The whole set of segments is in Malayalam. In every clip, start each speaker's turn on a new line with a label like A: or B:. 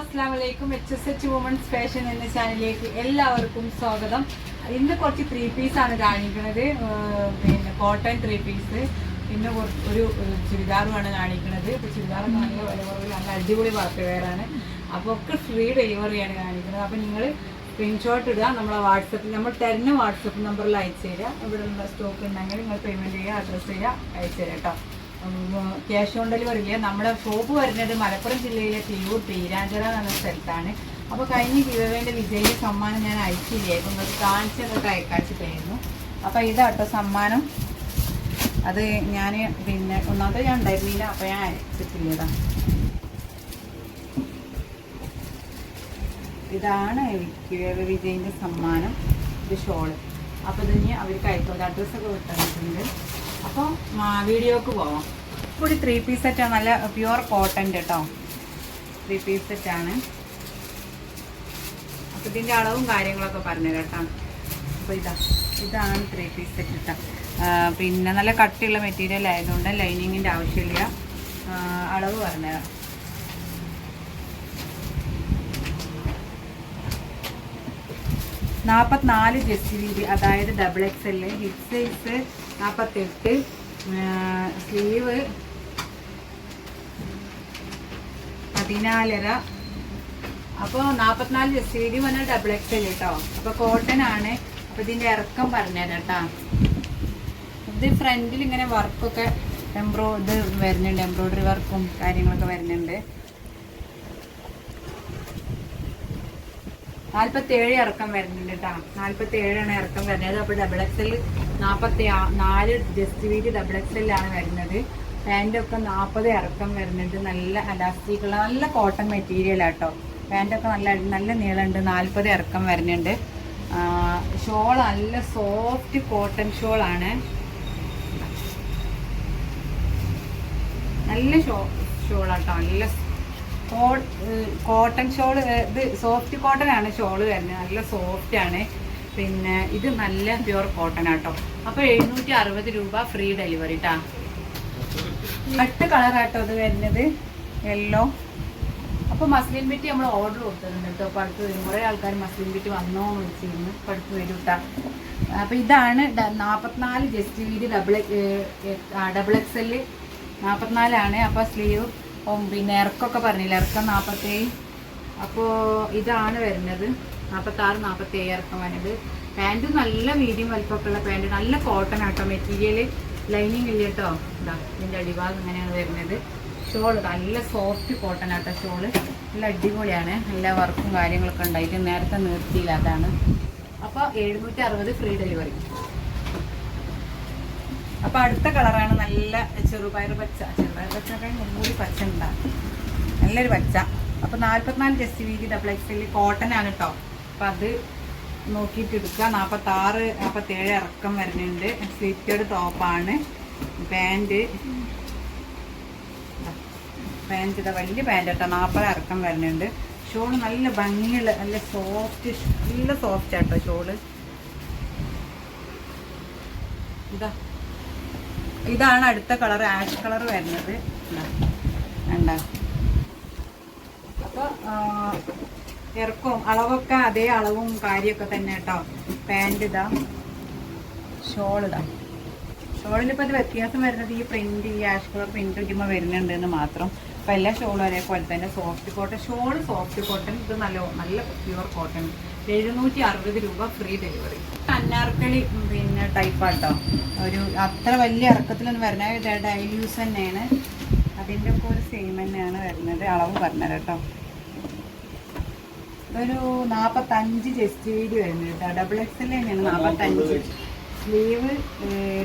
A: അസ്സാം വലൈക്കും H S H women's fashion എന്ന ചാനലിലേക്ക് എല്ലാവർക്കും സ്വാഗതം. ഇന്ന് കുറച്ച് ത്രീ പീസ് ആണ് കാണിക്കുന്നത്. പിന്നെ കോട്ടൺ ത്രീ പീസ് പിന്നെ ഒരു ചുരിദാറുമാണ് കാണിക്കുന്നത്. ചുരിദാർ നല്ല വില കുറവിൽ നല്ല അടിപൊളി വർക്ക് വേറാണ് അപ്പോൾ ഒക്കെ ഫ്രീ ഡെലിവറിയാണ് കാണിക്കുന്നത്. അപ്പോൾ നിങ്ങൾ സ്ക്രീൻഷോട്ട് ഇടുക. നമ്മളെ വാട്സപ്പിൽ നമ്മൾ തരുന്ന വാട്സപ്പ് നമ്പറിൽ അയച്ചു തരിക. ഇവിടെ ഉള്ള സ്റ്റോക്ക് ഉണ്ടെങ്കിൽ നിങ്ങൾ പേയ്മെന്റ് ചെയ്യുക അഡ്രസ്സ് ചെയ്യുക അയച്ചു തരാം കേട്ടോ ക്യാഷ് ഓൺ ഡെലിവറി ഇല്ല നമ്മുടെ ഷോപ്പ് വരുന്നത് മലപ്പുറം ജില്ലയിലെ തിരൂർ പീരാഞ്ചിറ എന്ന സ്ഥലത്താണ്. അപ്പോൾ കഴിഞ്ഞ ഗീവേന്റെ വിജയ സമ്മാനം ഞാൻ അയച്ചില്ലായിരുന്നു അപ്പം നിങ്ങൾക്ക് കാണിച്ചതൊക്കെ അയക്കാച്ചിട്ടായിരുന്നു അപ്പോൾ ഇതാട്ടോ സമ്മാനം. അത് ഞാൻ പിന്നെ ഒന്നാമത്തെ ഞാൻ ഉണ്ടായിരുന്നില്ല അപ്പോൾ ഞാൻ അയച്ചിട്ടില്ലതാ. ഇതാണ് വിജയിന്റെ സമ്മാനം. ഇത് ഷോൾ. അപ്പോൾ ഇതിന് അവർക്ക് അയക്കും. അഡ്രസ്സൊക്കെ വിട്ടിട്ടുണ്ട് അപ്പോൾ വീഡിയോക്ക് പോവാം. ഇപ്പോൾ ത്രീ പീസ് സെറ്റാണ് നല്ല പ്യുവർ കോട്ടൺ കേട്ടോ ത്രീ പീസ് സെറ്റാണ് അപ്പോൾ ഇതിന്റെ അളവും കാര്യങ്ങളൊക്കെ പറഞ്ഞു കേട്ടോ. അപ്പോൾ ഇതാ ഇതാണ് ത്രീ പീസ് സെറ്റ് കേട്ടോ പിന്നെ നല്ല കട്ടിയുള്ള മെറ്റീരിയൽ ആയതുകൊണ്ട് ലൈനിങ്ങിന്റെ ആവശ്യമില്ല. അളവ് പറഞ്ഞുതരാം. നാൽപ്പത്തിനാല് ജസ്റ്റ് വീതി അതായത് ഡബിൾ എക്സ് എൽ ഹിറ്റ് സൈസ് നാൽപ്പത്തെട്ട് സ്ലീവ് പതിനാലര. അപ്പോൾ നാൽപ്പത്തിനാല് ജസ്റ്റ് വീതി പറഞ്ഞാൽ ഡബിൾ എക്സ് എൽ കേട്ടോ. അപ്പോൾ കോട്ടൺ ആണ്. അപ്പോൾ ഇതിന്റെ ഇറക്കം പറഞ്ഞുതരാം കേട്ടോ. ഇത് ഫ്രണ്ടിൽ ഇങ്ങനെ വർക്കൊക്കെ എംബ്രോ ഇത് വരുന്നുണ്ട് എംബ്രോയിഡറി വർക്കും കാര്യങ്ങളൊക്കെ വരുന്നുണ്ട്. നാല്പത്തി ഏഴ് ഇറക്കം വരുന്നുണ്ട് കേട്ടോ. നാൽപ്പത്തി ഏഴാണ് ഇറക്കം വരുന്നത്. അപ്പോൾ ഡബിൾ എക്സൽ നാൽപ്പത്തി നാല് ജസ്റ്റ് വീതി ഡബിൾ എക്സലിലാണ് വരുന്നത്. പാന്റൊക്കെ നാൽപ്പത് ഇറക്കം വരുന്നുണ്ട്. നല്ല അലാസ്റ്റിക്കുള്ള നല്ല കോട്ടൺ മെറ്റീരിയൽ ആട്ടോ പാന്റൊക്കെ നല്ല നല്ല നീളമുണ്ട്. നാൽപ്പത് ഇറക്കം വരുന്നുണ്ട്. ഷോൾ നല്ല സോഫ്റ്റ് കോട്ടൺ ഷോളാണ് നല്ല ഷോ ഷോളാട്ടോ നല്ല കോട്ടൺ ഷോൾ ഇത് സോഫ്റ്റ് കോട്ടൺ ആണ് ഷോൾ വരുന്നത്. നല്ല സോഫ്റ്റ് ആണ്. പിന്നെ ഇത് നല്ല പ്യുവർ കോട്ടൺ ആട്ടോ. അപ്പോൾ എഴുന്നൂറ്റി അറുപത് രൂപ ഫ്രീ ഡെലിവറി ട്ടാ. കട്ട് കളറാട്ടോ ഇത് വരുന്നത്. യെല്ലോ അപ്പോൾ മസ്ലിൻ ബിറ്റ് നമ്മൾ ഓർഡർ കൊടുത്തിട്ടുണ്ട് കേട്ടോ അപ്പോൾ അടുത്ത് വരും കുറേ ആൾക്കാർ മസ്ലിൻ ബിറ്റ് വന്നോ വിളിച്ചിരുന്നു. അപ്പോൾ അടുത്ത് വരും കേട്ടാ അപ്പോൾ ഇതാണ് നാൽപ്പത്തിനാല് ജസ്റ്റ് വീതി ഡബിൾ ഡബിൾ എക്സ് എൽ നാൽപ്പത്തിനാലാണ് അപ്പോൾ സ്ലീവ് പിന്നെ ഇറക്കമൊക്കെ പറഞ്ഞില്ല? ഇറക്കം നാൽപ്പത്തേഴ് അപ്പോൾ ഇതാണ് വരുന്നത്. നാൽപ്പത്താറ് നാൽപ്പത്തേഴ് ഇറക്കം വരുന്നത് പാന്റ് നല്ല മീഡിയം വലിപ്പമൊക്കെയുള്ള പാന്റ് നല്ല കോട്ടൺ ആട്ടോ മെറ്റീരിയൽ ലൈനിങ് ഇല്ല കേട്ടോ. ഇതാ ഇതിന്റെ അടിഭാഗം ഇങ്ങനെയാണ് വരുന്നത്. ഷോൾ നല്ല സോഫ്റ്റ് കോട്ടൺ ആട്ടോ ഷോൾ. നല്ല അടിപൊളിയാണ്. നല്ല വർക്കും കാര്യങ്ങളൊക്കെ ഉണ്ടായിട്ട് നേരത്തെ നിർത്തിയില്ല അതാണ്. അപ്പോൾ എഴുന്നൂറ്റി അറുപത് ഫ്രീ ഡെലിവറി അപ്പൊ അടുത്ത കളറാണ് നല്ല ചെറുപയർ പച്ച. ചെറുപയർ പച്ച മുമ്പൂരി പച്ച ഉണ്ടാകും നല്ലൊരു പച്ച. അപ്പൊ നാല്പത്തിനാല് ജസ്റ്റ് വീതി ഡബിൾ എക്സ് കോട്ടൺ ആണ് കേട്ടോ അപ്പൊ അത് നോക്കിയിട്ട് എടുക്കുക. നാൽപ്പത്തി ആറ് നാൽപ്പത്തി ഏഴ് ഇറക്കം വരുന്നുണ്ട്. സ്ലിറ്റഡ് ടോപ്പാണ് പാന്റ് പാന്റ് ഇതാ വലിയ പാന്റ് കേട്ടോ നാൽപ്പത് ഇറക്കം വരുന്നുണ്ട്. ഷോൾ നല്ല ഭംഗിയുള്ള നല്ല സോഫ്റ്റ് നല്ല സോഫ്റ്റ് ആട്ടോ ഷോൾ. ഇതാ. ഇതാണ് അടുത്ത കളർ ആഷ് കളർ വരുന്നത്. കണ്ടോ. അപ്പോൾ ഇറക്കവും അളവൊക്കെ അതേ അളവും കാര്യമൊക്കെ തന്നെ കേട്ടോ. പാന്റ് ഇതാ ഷോൾ ഇതാ. ഷോളിലിപ്പോൾ ഇത് വ്യത്യാസം വരുന്നത് ഈ പ്രിന്റ് ഈ ആഷ് കളർ പ്രിന്റ് ഇടുമ്പോൾ വരുന്നുണ്ട് എന്ന് മാത്രം. അപ്പോൾ എല്ലാ ഷോളും ഒരേപോലെ തന്നെ. Soft cotton shawl soft cotton ഇത് നല്ല നല്ല പ്യുവർ കോട്ടൺ എഴുന്നൂറ്റി അറുപത് രൂപ ഫ്രീ ഡെലിവറി അന്നാർക്കളി പിന്നെ ടൈപ്പാട്ടോ ഒരു അത്ര വലിയ ഇറക്കത്തിലൊന്നും വരുന്നത് ഡൈലി യൂസ് തന്നെയാണ്. അതിന്റെ ഒക്കെ ഒരു സെയിം തന്നെയാണ് വരുന്നത്. അളവ് പറഞ്ഞത് കേട്ടോ. ഇതൊരു നാൽപ്പത്തഞ്ച് ജസ്റ്റ് വീഡിയോ വരുന്നത് കേട്ടോ. ഡബിൾ എക്സൽ തന്നെയാണ് നാൽപ്പത്തഞ്ച് സ്ലീവ്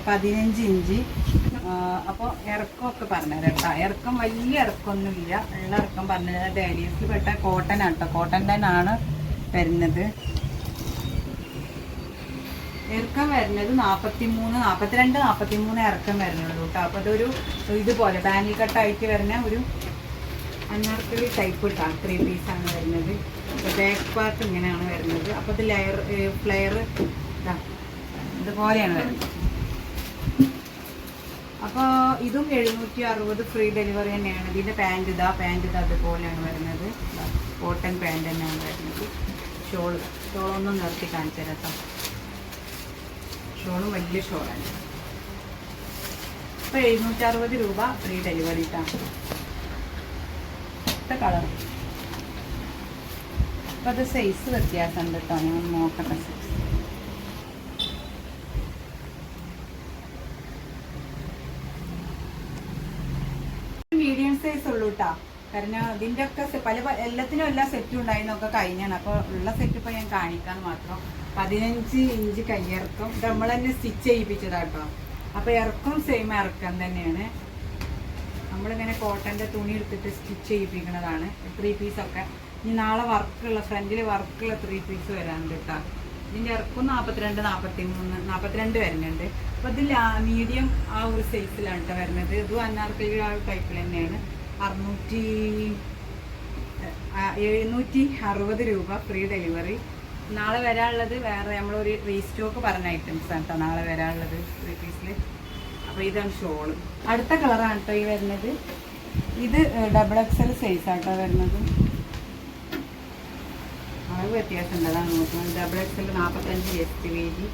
A: പതിനഞ്ച് ഇഞ്ച്. അപ്പോൾ ഇറക്കമൊക്കെ പറഞ്ഞുതരാം കേട്ടോ. ഇറക്കം വലിയ ഇറക്കമൊന്നുമില്ല. ഉള്ള ഇറക്കം പറഞ്ഞുതരാം. ഡെയിലീസിൽ പെട്ട കോട്ടൺ ആട്ടോ കോട്ടൺ തന്നെയാണ് വരുന്നത്. ഇറക്കം വരുന്നത് നാൽപ്പത്തി മൂന്ന് നാൽപ്പത്തിരണ്ട് നാൽപ്പത്തി മൂന്ന് ഇറക്കം വരുന്നുള്ളൂ കേട്ടോ. അപ്പോൾ അതൊരു ഇതുപോലെ ബാനിൽ കട്ടായിട്ട് വരുന്ന ഒരു അന്നാർക്കലി ടൈപ്പ് കേട്ടോ. ത്രീ പീസാണ് വരുന്നത്. ബാക്ക് പാർട്ട് ഇങ്ങനെയാണ് വരുന്നത്. അപ്പോൾ ഇത് ലെയർ ഫ്ലെയർ ഇതാ. ഇതുപോലെയാണ് വരുന്നത്. അപ്പോൾ ഇതും എഴുന്നൂറ്റി അറുപത് ഫ്രീ ഡെലിവറി തന്നെയാണ്. ഇതിന്റെ പാന്റ് ഇതാ. പാന്റ് ഇതാ അതുപോലെയാണ് വരുന്നത്. കോട്ടൺ പാന്റ് തന്നെയാണ് വരുന്നത്. ഷോൾ. ഷോളൊന്നും നിർത്തി കാണിച്ചു തരാം കേട്ടോ ഷോളും വലിയ ഷോളാണ്. ഇപ്പോൾ എഴുന്നൂറ്റി അറുപത് രൂപ ഫ്രീ ഡെലിവറി ഇട്ട കളർ അപ്പം അത് സൈസ് വ്യത്യാസമുണ്ട് കേട്ടോ ഞാൻ നോക്കട്ടെ സൈസ് മീഡിയം സൈസ് ഉള്ളൂട്ടാ കേട്ടോ കാരണം ഇതിന്റെ ഒക്കെ പല എല്ലാത്തിനും എല്ലാ സെറ്റും ഉണ്ടായിരുന്നൊക്കെ കഴിഞ്ഞാണ്. അപ്പോൾ ഉള്ള സെറ്റ് ഇപ്പോൾ ഞാൻ കാണിക്കാൻ മാത്രം. പതിനഞ്ച് ഇഞ്ച് കയ്യിറക്കം. ഇത് നമ്മൾ തന്നെ സ്റ്റിച്ച് ചെയ്യിപ്പിച്ചതാട്ടോ. അപ്പോൾ ഇറക്കം സെയിം ഇറക്കം തന്നെയാണ്. നമ്മളിങ്ങനെ കോട്ടന്റെ തുണി എടുത്തിട്ട് സ്റ്റിച്ച് ചെയ്യിപ്പിക്കുന്നതാണ്. ത്രീ പീസൊക്കെ ഇനി നാളെ വർക്കുള്ള ഫ്രണ്ടിൽ വർക്കുള്ള ത്രീ പീസ് വരാനുണ്ട് കേട്ടോ ഇതിന്റെ ഇറക്കും നാൽപ്പത്തിരണ്ട് നാൽപ്പത്തി മൂന്ന് നാൽപ്പത്തിരണ്ട് വരുന്നുണ്ട്. അപ്പോൾ ഇതിൽ മീഡിയം ആ ഒരു സൈസിലാണ് കേട്ടോ വരുന്നത്. ഇതും അന്നാർക്കലി ആ ടൈപ്പിൽ തന്നെയാണ്. അറുന്നൂറ്റി എഴുന്നൂറ്റി അറുപത് രൂപ ഫ്രീ ഡെലിവറി. നാളെ വരാനുള്ളത് വേറെ നമ്മളൊരു റീസ്റ്റോക്ക് പറഞ്ഞ ഐറ്റംസ് ആണ് കേട്ടോ നാളെ വരാനുള്ളത് ത്രീ പീസിൽ അപ്പോൾ ഇതാണ് ഷോൾ അടുത്ത കളറാണ് കേട്ടോ ഈ വരുന്നത്. ഇത് ഡബിൾ എക്സൽ സൈസ് ആട്ടോ വരുന്നത്. അളവ് വ്യത്യാസമുണ്ട് അതാണ് നോക്കുന്നത്. ഡബിൾ എക്സൽ നാൽപ്പത്തഞ്ച് എസ് ടി വീതി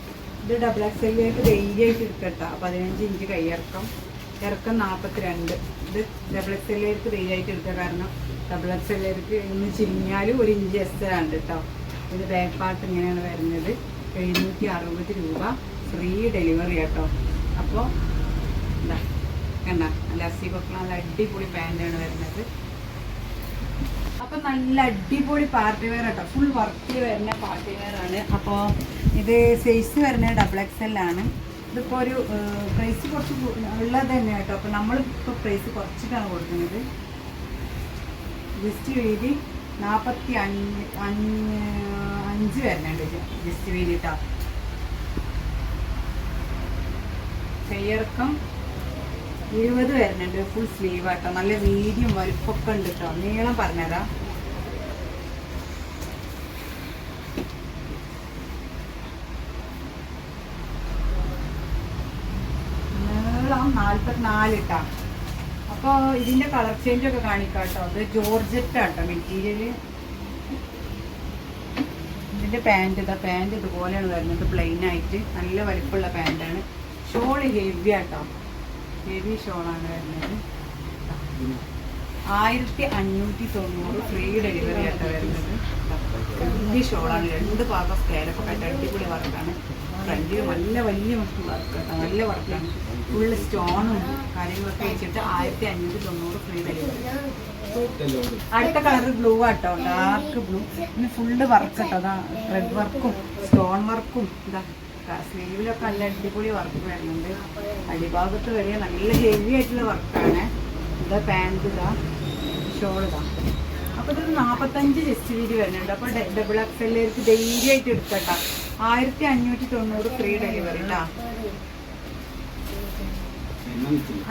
A: ഇത് ഡബിൾ എക്സലിലേക്ക് ധൈര്യമായിട്ട് എടുക്കട്ടോ പതിനഞ്ച് ഇഞ്ച് കൈയിറക്കം ഇറക്കം നാൽപ്പത്തിരണ്ട് ഇത് ഡബിൾ എക്സ് എക്സലിലേക്ക് ആയിട്ട് എടുക്കുക. കാരണം ഡബിൾ എക്സ് എക്സലിലേക്ക് ഇന്ന് ചിരിഞ്ഞാലും ഒരു ഇഞ്ച് എക്സ്ട്രാ കേട്ടോ. ഇത് ബാക്ക് പാർട്ട് ഇങ്ങനെയാണ് വരുന്നത്. എഴുന്നൂറ്റി അറുപത് രൂപ ഫ്രീ ഡെലിവറി കേട്ടോ അപ്പോൾ എന്താ കണ്ട നല്ല അസിബൊക്കെ നല്ല അടിപൊളി പാന്റാണ് വരുന്നത്. അപ്പം നല്ല അടിപൊളി പാർട്ടി വെയർ കേട്ടോ ഫുൾ വർക്ക് വരുന്ന പാർട്ടി വെയർ ആണ്. അപ്പോൾ ഇത് സൈസ് വരുന്നത് ഡബിൾ എക്സ് എല്ലാണ് ഇതിപ്പോൾ ഒരു പ്രൈസ് കുറച്ച് ഉള്ളത് തന്നെ കേട്ടോ. അപ്പോൾ നമ്മളിപ്പോൾ പ്രൈസ് കുറച്ചിട്ടാണ് കൊടുക്കുന്നത്. ജസ്റ്റ് വീതി നാൽപ്പത്തി അഞ്ച് അഞ്ച് വരുന്നുണ്ട് ജസ്റ്റ് വീതി കേട്ടോ കയ്യിറക്കം ഇരുപത് വരുന്നുണ്ട് ഫുൾ സ്ലീവ് ആട്ടോ. നല്ല വീതിയും വലുപ്പൊക്കെ ഉണ്ട് കേട്ടോ. നീളം പറഞ്ഞതാ നീളം നാൽപ്പത്തിനാല് ഇട്ടാ അപ്പോൾ ഇതിന്റെ കളർ ചേഞ്ച് ഒക്കെ കാണിക്കാം കേട്ടോ അത് ജോർജറ്റ് കേട്ടോ മെറ്റീരിയൽ ഇതിന്റെ പാന്റ് ഇതാ പാന്റ് ഇതുപോലെയാണ് വരുന്നത് പ്ലെയിൻ ആയിട്ട്. നല്ല വലിപ്പമുള്ള പാന്റാണ് ഷോൾ ഹെവി ആട്ടോ. ഹെവി ഷോളാണ് വരുന്നത്. ആയിരത്തി അഞ്ഞൂറ്റി തൊണ്ണൂറ് ഫ്രീ ഡെലിവറി ആട്ടോ വരുന്നത്. ഹെവി ഷോളാണ് രണ്ട് ഭാഗം സ്കാലൊക്കെ ആയിട്ട് അടിപൊളി വർക്കാണ് ഫ്രണ്ടിൽ നല്ല വലിയ വർക്ക് നല്ല വർക്കാണ്. ഫുള്ള് സ്റ്റോണും കാര്യങ്ങളൊക്കെ വെച്ചിട്ട് ആയിരത്തി അഞ്ഞൂറ്റി തൊണ്ണൂറ് ഫ്രീ ഡെലിവറി അടുത്ത കളർ ബ്ലൂ ആട്ടോ. ഡാർക്ക് ബ്ലൂ പിന്നെ ഫുള്ള് വർക്ക് കേട്ടോ. അതാ ത്രെഡ് വർക്കും സ്റ്റോൺ വർക്കും ഇതാ. സ്ലീവിലൊക്കെ നല്ല അടിപൊളി വർക്ക് വരുന്നുണ്ട്. അടിഭാഗത്ത് വരെ നല്ല ഹെവി ആയിട്ടുള്ള വർക്കാണ് ഇതാ പാന്റ് ഇതാ. ഷോൾ ഇതാ. അപ്പോൾ ഇതൊരു നാൽപ്പത്തഞ്ച് ജസ്റ്റ് വീതി വരുന്നുണ്ട്. അപ്പോൾ ഡബിൾ എക്സ് എല്ലാവർക്ക് ധൈര്യമായിട്ട് എടുക്കട്ടോ ആയിരത്തി അഞ്ഞൂറ്റി തൊണ്ണൂറ് ഫ്രീ ഡെലിവറി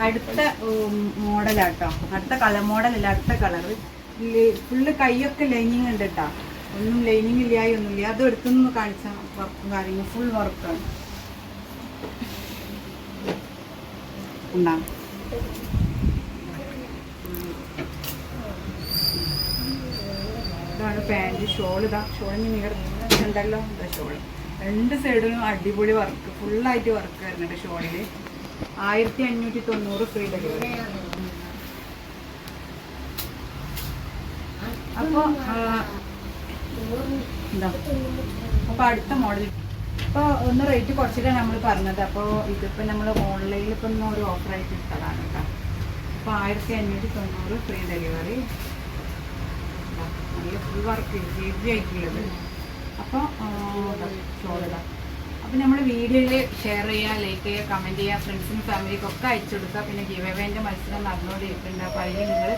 A: അടുത്ത മോഡലാട്ടോ. അടുത്ത കളർ മോഡലല്ല അടുത്ത കളർ ഫുള്ള് കൈയൊക്കെ ലൈനിങ് ഉണ്ട് കേട്ടോ ഒന്നും ലൈനിങ് ഇല്ലായി ഒന്നുമില്ല. അത് എടുത്തുനിന്ന് കാണിച്ച വർക്കും കാര്യങ്ങൾ ഫുൾ വർക്കാണ് ഇതാണ് പാന്റ് ഷോൾ ഇതാ ഷോളിന് നിയർ ഉണ്ടല്ലോ ഷോൾ രണ്ട് സൈഡിലും അടിപൊളി വർക്ക് ഫുള്ളായിട്ട് വർക്ക് വരുന്നുണ്ട് ഷോളിൽ ആയിരത്തി അഞ്ഞൂറ്റി തൊണ്ണൂറ് ഫ്രീ ഡെലിവറി അപ്പോൾ എന്താ? അപ്പോൾ അടുത്ത മോഡൽ ഇപ്പോൾ ഒന്ന് റേറ്റ് കുറച്ചിട്ടാണ് നമ്മൾ പറഞ്ഞത്. അപ്പോൾ ഇതിപ്പോൾ നമ്മൾ ഓൺലൈനിൽ ഇപ്പം ഒന്ന് ഒരു ഓഫറായിട്ട് ഇട്ടതാണ് കേട്ടോ അപ്പോൾ ആയിരത്തി അഞ്ഞൂറ്റി തൊണ്ണൂറ് ഫ്രീ ഡെലിവറി നല്ല ഫുൾ വർക്ക് ഹെവി ആയിട്ടുള്ളത്. അപ്പോൾ ഷോളിടാം അപ്പോൾ നമ്മൾ വീഡിയോയിൽ ഷെയർ ചെയ്യുക ലൈക്ക് ചെയ്യുക കമന്റ് ചെയ്യുക ഫ്രണ്ട്സിനും ഫാമിലിക്കും ഒക്കെ അയച്ചു കൊടുക്കുക പിന്നെ ഗിവേവേന്റെ മത്സരം നടന്നുകൊണ്ടിരിക്കുന്നുണ്ട് അപ്പോൾ അതിൽ നിങ്ങൾ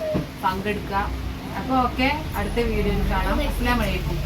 A: പങ്കെടുക്കുക അപ്പോൾ ഓക്കെ അടുത്ത വീഡിയോയിൽ കാണാം. അസ്ലാം വലൈക്കും